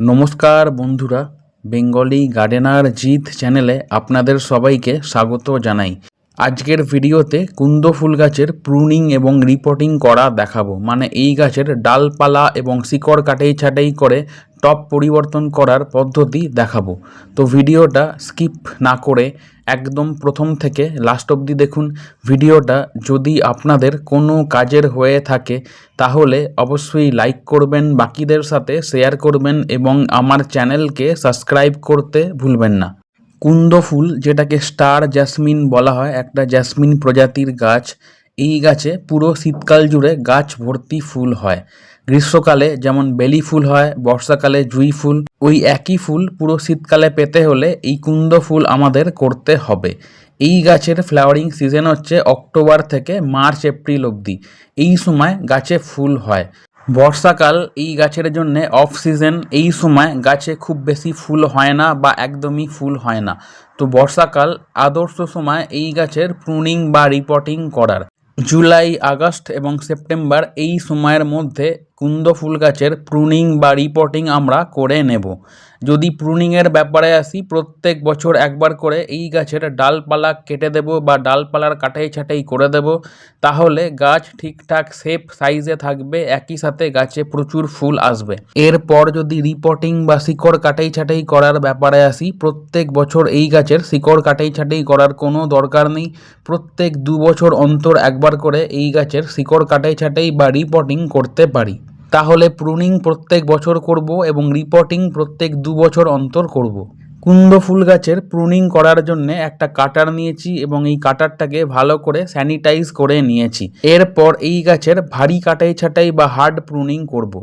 নমস্কার বন্ধুরা, Bengali gardener জিত চ্যানেলে আপনাদের সবাইকে স্বাগত জানাই। আজকের ভিডিওতে কুন্দ ফুল গাছের প্রুনিং এবং রিপোর্টিং করা দেখাবো। মানে এই গাছের ডালপালা এবং শিকড় কাটেই ছাটাই করে টপ পরিবর্তন করার পদ্ধতি দেখাবো। তো ভিডিওটা স্কিপ না করে একদম প্রথম থেকে লাস্ট অবধি দেখুন। ভিডিওটা যদি আপনাদের কোনো কাজের হয়ে থাকে, তাহলে অবশ্যই লাইক করবেন, বাকিদের সাথে শেয়ার করবেন এবং আমার চ্যানেলকে সাবস্ক্রাইব করতে ভুলবেন না। কুন্দ ফুল, যেটাকে স্টার জ্যাসমিন বলা হয়, একটা জ্যাসমিন প্রজাতির গাছ, এই গাছে পুরো শীতকাল জুড়ে গাছ ভর্তি ফুল হয়। গ্রীষ্মকালে যেমন বেলি ফুল হয়, বর্ষাকালে জুঁই ফুল, ওই একই ফুল পুরো শীতকালে পেতে হলে এই কুন্দ ফুল আমাদের করতে হবে। এই গাছের ফ্লাওয়ারিং সিজন হচ্ছে অক্টোবর থেকে মার্চ, এপ্রিল অবধি। এই সময় গাছে ফুল হয়। বর্ষাকাল এই গাছের জন্য অফ সিজন এই সময় গাছে খুব বেশি ফুল হয় না বা একদমই ফুল হয় না। তো বর্ষাকাল আদর্শ সময় এই গাছের প্রুনিং বা রিপোর্টিং করার। জুলাই, আগস্ট এবং সেপ্টেম্বর এই সময়ের মধ্যে কুন্দ ফুল গাছের প্রুনিং বা রিপোর্টিং আমরা করে নেব। যদি প্রুনিংয়ের ব্যাপারে আসি, প্রত্যেক বছর একবার করে এই গাছের ডালপালা কেটে দেব বা ডালপালার কাটাই ছাটাই করে দেব। তাহলে গাছ ঠিকঠাক শেপ সাইজে থাকবে, একই সাথে গাছে প্রচুর ফুল আসবে। এরপর যদি রিপোর্টিং বা শিকড় কাটাই ছাটাই করার ব্যাপারে আসি, প্রত্যেক বছর এই গাছের শিকড় কাটাই ছাটাই করার কোনো দরকার নেই। প্রত্যেক দু বছর অন্তর একবার করে এই গাছের শিকড় কাটাই ছাটাই বা রিপোর্টিং করতে পারি। তাহলে প্রুনিং প্রত্যেক বছর করব এবং রিপোর্টিং প্রত্যেক দু বছর অন্তর করব। কুন্দ ফুল গাছের প্রুনিং করার জন্য একটা কাটার নিয়েছি এবং এই কাটারটাকে ভালো করে স্যানিটাইজ করে নিয়েছি এরপর এই গাছের ভারী কাটাই ছাটাই বা হার্ড প্রুনিং করব।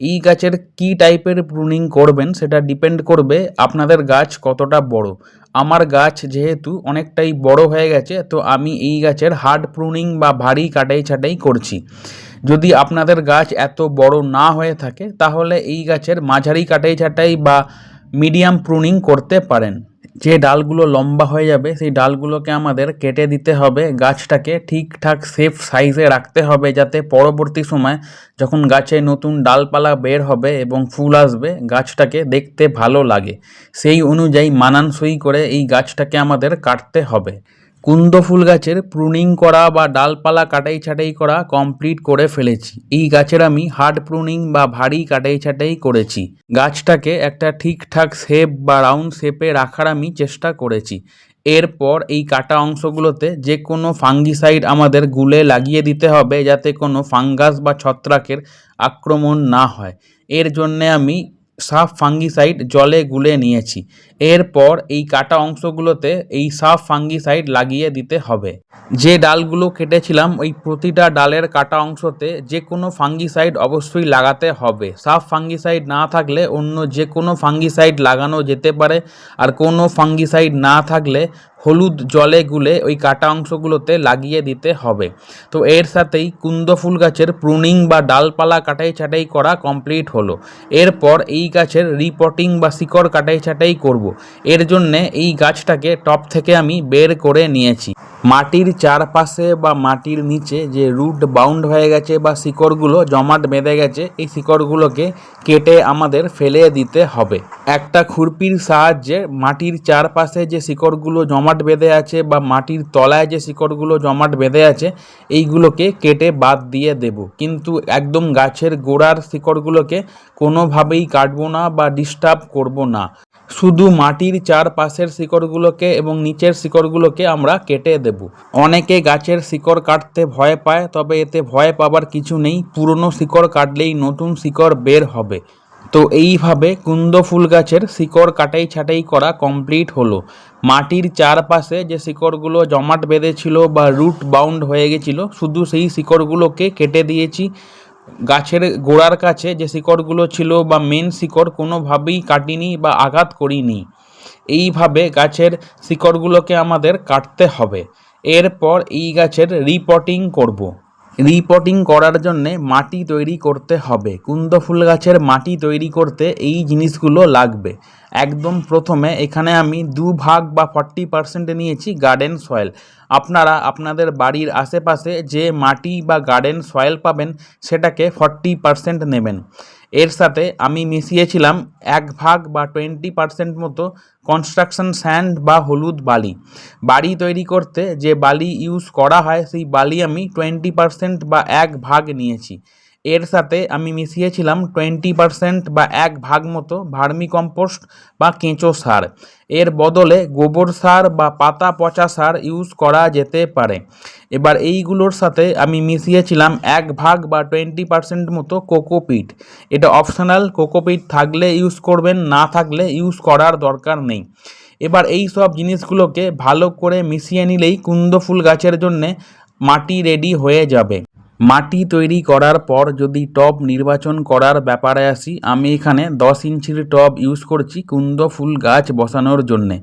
এই গাছের কি টাইপের প্রুনিং করবেন সেটা ডিপেন্ড করবে আপনাদের গাছ কতটা বড় আমার গাছ যেহেতু অনেকটাই বড় হয়ে গেছে, তো আমি এই গাছের হার্ড প্রুনিং বা ভারী কাটাই ছাটাই করছি যদি আপনাদের গাছ এত বড় না হয়ে থাকে, তাহলে এই গাছের মাঝারি কাটাই ছাটাই বা মিডিয়াম প্রুনিং করতে পারেন। যে ডালগুলো লম্বা হয়ে যাবে, সেই ডালগুলোকে আমাদের কেটে দিতে হবে। গাছটাকে ঠিকঠাক সেফ সাইজে রাখতে হবে যাতে পরবর্তী সময় যখন গাছে নতুন ডালপালা বের হবে এবং ফুল আসবে, গাছটাকে দেখতে ভালো লাগে। সেই অনুযায়ী মানানসই করে এই গাছটাকে আমাদের কাটতে হবে। কুন্দ ফুল গাছের প্রুনিং করা বা ডালপালা কাটাই ছাটাই করা কমপ্লিট করে ফেলেছি। এই গাছের আমি হার্ড প্রুনিং বা ভারী কাটাই ছাটাই করেছি। গাছটাকে একটা ঠিকঠাক শেপ বা রাউন্ড শেপে রাখার আমি চেষ্টা করেছি। এরপর এই কাটা অংশগুলোতে যে কোনো ফাঙ্গিসাইড আমাদের গুলে লাগিয়ে দিতে হবে যাতে কোনো ফাঙ্গাস বা ছত্রাকের আক্রমণ না হয়। এর জন্যে আমি সাফ ফাঙ্গিসাইড জলে গুলে নিয়েছি। এরপর এই কাটা অংশগুলোতে এই সাফ ফাঙ্গিসাইড লাগিয়ে দিতে হবে। যে ডালগুলো কেটেছিলাম, ওই প্রতিটা ডালের কাটা অংশতে যে কোনো ফাঙ্গিসাইড অবশ্যই লাগাতে হবে। সাফ ফাঙ্গিসাইড না থাকলে অন্য যে কোনো ফাঙ্গিসাইড লাগানো যেতে পারে, আর কোনো ফাঙ্গিসাইড না থাকলে হলুদ জলে গুলে ওই কাটা অংশগুলোতে লাগিয়ে দিতে হবে। তো এর সাথেই কুন্দ ফুল গাছের প্রুনিং বা ডালপালা কাটাই ছাটাই করা কমপ্লিট হলো। এরপর এই গাছের রিপোর্টিং বা শিকড় কাটাই ছাটাই করব। এর জন্যে এই গাছটাকে টপ থেকে আমি বের করে নিয়েছি। মাটির চারপাশে বা মাটির নিচে যে রুট বাউন্ড হয়ে গেছে বা শিকড়গুলো জমাট বেঁধে গেছে, এই শিকড়গুলোকে কেটে আমাদের ফেলে দিতে হবে। একটা খুরপির সাহায্যে মাটির চারপাশে যে শিকড়গুলো জমাট বেঁধে আছে বা মাটির তলায় যে শিকড়গুলো জমাট বেঁধে আছে, এইগুলোকে কেটে বাদ দিয়ে দেব। কিন্তু একদম গাছের গোড়ার শিকড়গুলোকে কোনোভাবেই কাটবো না বা ডিস্টার্ব করব না। শুধু মাটির চারপাশের শিকড়গুলোকে এবং নিচের শিকড়গুলোকে আমরা কেটে দেব। অনেকে গাছের শিকড় কাটতে ভয় পায়, তবে এতে ভয় পাবার কিছু নেই। পুরনো শিকড় কাটলেই নতুন শিকড় বের হবে। তো এইভাবে কুন্দ ফুল গাছের শিকড় কাটাই ছাটাই করা কমপ্লিট হলো। মাটির চারপাশে যে শিকড়গুলো জমাট বেঁধেছিল বা রুট বাউন্ড হয়ে গেছিল, শুধু সেই শিকড়গুলোকে কেটে দিয়েছি। গাছের গোড়ার কাছে যে শিকড়গুলো ছিল বা মেন শিকড় কোনোভাবেই কাটিনি বা আঘাত করিনি এইভাবে গাছের শিকড়গুলোকে আমাদের কাটতে হবে এরপর এই গাছের রিপটিং করব। রিপোর্টিং করার জন্যে মাটি তৈরি করতে হবে। কুন্দ ফুল গাছের মাটি তৈরি করতে এই জিনিসগুলো লাগবে। একদম প্রথমে এখানে আমি দু ভাগ বা ফর্টি পার্সেন্ট নিয়েছি গার্ডেন সয়েল আপনারা আপনাদের বাড়ির আশেপাশে যে মাটি বা গার্ডেন সয়েল পাবেন, সেটাকে ফর্টি পার্সেন্ট নেবেন। এর সাথে আমি মিশিয়েছিলাম এক ভাগ বা টোয়েন্টি পার্সেন্ট মতো কনস্ট্রাকশন স্যান্ড বা হলুদ বালি। বাড়ি তৈরি করতে যে বালি ইউজ করা হয়, সেই বালি আমি টোয়েন্টি পার্সেন্ট বা এক ভাগ নিয়েছি। এর সাথে আমি মিশিয়েছিলাম টোয়েন্টি পার্সেন্ট বা এক ভাগ মতো ভার্মি কম্পোস্ট বা কেঁচো সার। এর বদলে গোবর সার বা পাতা পচা সার ইউজ করা যেতে পারে। এবার এইগুলোর সাথে আমি মিশিয়েছিলাম এক ভাগ বা টোয়েন্টি পার্সেন্ট মতো কোকোপিট এটা অপশনাল কোকোপিট থাকলে ইউজ করবেন, না থাকলে ইউজ করার দরকার নেই। এবার এই সব জিনিসগুলোকে ভালো করে মিশিয়ে নিলেই কুন্দ ফুল গাছের জন্যে মাটি রেডি হয়ে যাবে। মাটি তৈরি করার পর যদি টব নির্বাচন করার ব্যাপারে আসি, আমি এখানে দশ ইঞ্চির টব ইউজ করছি কুন্দ ফুল গাছ বসানোর জন্যে।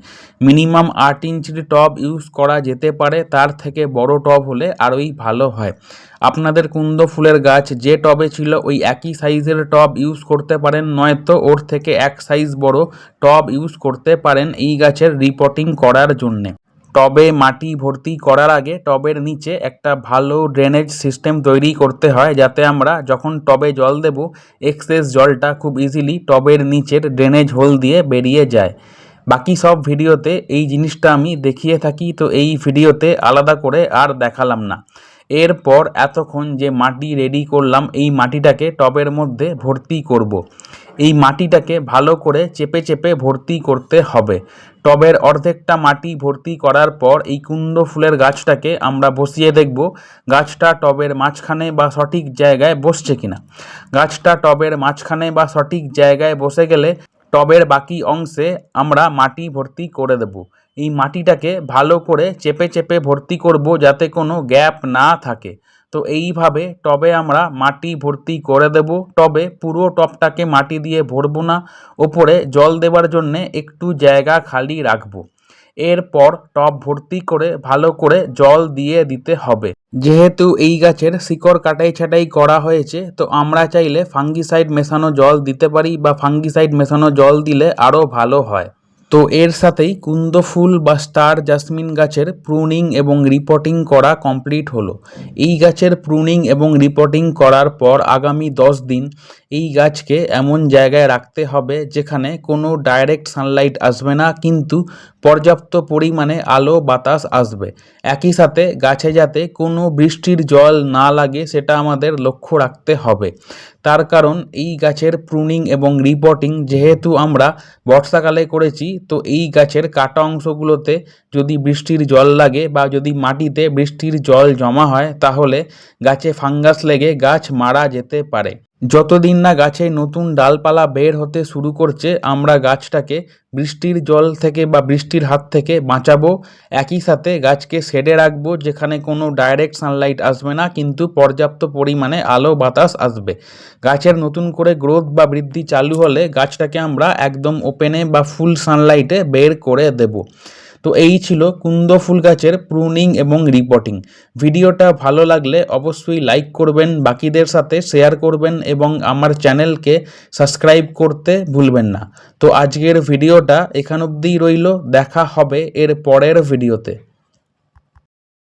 মিনিমাম আট ইঞ্চির টব ইউজ করা যেতে পারে, তার থেকে বড় টব হলে আরোই ভালো হয়। আপনাদের কুন্দ ফুলের গাছ যে টবে ছিল ওই একই সাইজের টব ইউজ করতে পারেন, নয়তো ওর থেকে এক সাইজ বড় টব ইউজ করতে পারেন এই গাছের রিপোর্টিং করার জন্যে। টবে মাটি ভর্তি করার আগে টবের নিচে একটা ভালো ড্রেনেজ সিস্টেম তৈরি করতে হয় যাতে আমরা যখন টবে জল দেব, এক্সেস জলটা খুব ইজিলি টবের নিচের ড্রেনেজ হোল দিয়ে বেরিয়ে যায় বাকি সব ভিডিওতে এই জিনিসটা আমি দেখিয়ে থাকি, তো এই ভিডিওতে আলাদা করে আর দেখালাম না এরপর এতক্ষণ যে মাটি রেডি করলাম, এই মাটিটাকে টবের মধ্যে ভর্তি করব। এই মাটিটাকে ভালো করে চেপে চেপে ভর্তি করতে হবে। টবের অর্ধেকটা মাটি ভর্তি করার পর এই কুন্দ ফুলের গাছটাকে আমরা বসিয়ে দেখব, গাছটা টবের মাঝখানে বা সঠিক জায়গায় বসছে কিনা। গাছটা টবের মাঝখানে বা সঠিক জায়গায় বসে গেলে টবের বাকি অংশে আমরা মাটি ভর্তি করে দেব। এই মাটিটাকে ভালো করে চেপে চেপে ভর্তি করব যাতে কোনো গ্যাপ না থাকে। তো এইভাবে টবে আমরা মাটি ভর্তি করে দেব। টবে পুরো টবটাকে মাটি দিয়ে ভরবো না। ওপরে জল দেওয়ার জন্যে একটু জায়গা খালি রাখব। এরপর টব ভর্তি করে ভালো করে জল দিয়ে দিতে হবে। যেহেতু এই গাছের শিকড় কাটাই ছাটাই করা হয়েছে, তো আমরা চাইলে ফাঙ্গিসাইড মেশানো জল দিতে পারি বা ফাঙ্গিসাইড মেশানো জল দিলে আরও ভালো হয়। তো এর সাথেই কুন্দ ফুল বা স্টার জাসমিন গাছের প্রুনিং এবং রিপোর্টিং করা কমপ্লিট হলো। এই গাছের প্রুনিং এবং রিপোর্টিং করার পর আগামী দশ দিন এই গাছকে এমন জায়গায় রাখতে হবে যেখানে কোনো ডাইরেক্ট সানলাইট আসবে না, কিন্তু পর্যাপ্ত পরিমাণে আলো বাতাস আসবে। একই সাথে গাছে যাতে কোনো বৃষ্টির জল না লাগে, সেটা আমাদের লক্ষ্য রাখতে হবে। তার কারণ এই গাছের প্রুনিং এবং রিপোর্টিং যেহেতু আমরা বর্ষাকালে করেছি তো এই গাছের কাটা অংশগুলোতে যদি বৃষ্টির জল লাগে বা যদি মাটিতে বৃষ্টির জল জমা হয়, তাহলে গাছে ফাঙ্গাস লেগে গাছ মারা যেতে পারে। যতদিন না গাছে নতুন ডালপালা বের হতে শুরু করছে, আমরা গাছটাকে বৃষ্টির জল থেকে বা বৃষ্টির হাত থেকে বাঁচাবো। একই সাথে গাছকে শেডে রাখব, যেখানে কোনো ডাইরেক্ট সানলাইট আসবে না, কিন্তু পর্যাপ্ত পরিমাণে আলো বাতাস আসবে। গাছের নতুন করে গ্রোথ বা বৃদ্ধি চালু হলে গাছটাকে আমরা একদম ওপেনে বা ফুল সানলাইটে বের করে দেবো। তো এই ছিল কুন্দ ফুল গাছের প্রুনিং এবং রিপোর্টিং। ভিডিওটা ভালো লাগলে অবশ্যই লাইক করবেন, বাকিদের সাথে শেয়ার করবেন এবং আমার চ্যানেলকে সাবস্ক্রাইব করতে ভুলবেন না। তো আজকের ভিডিওটা এখান অবধিই রইল, দেখা হবে এর পরের ভিডিওতে।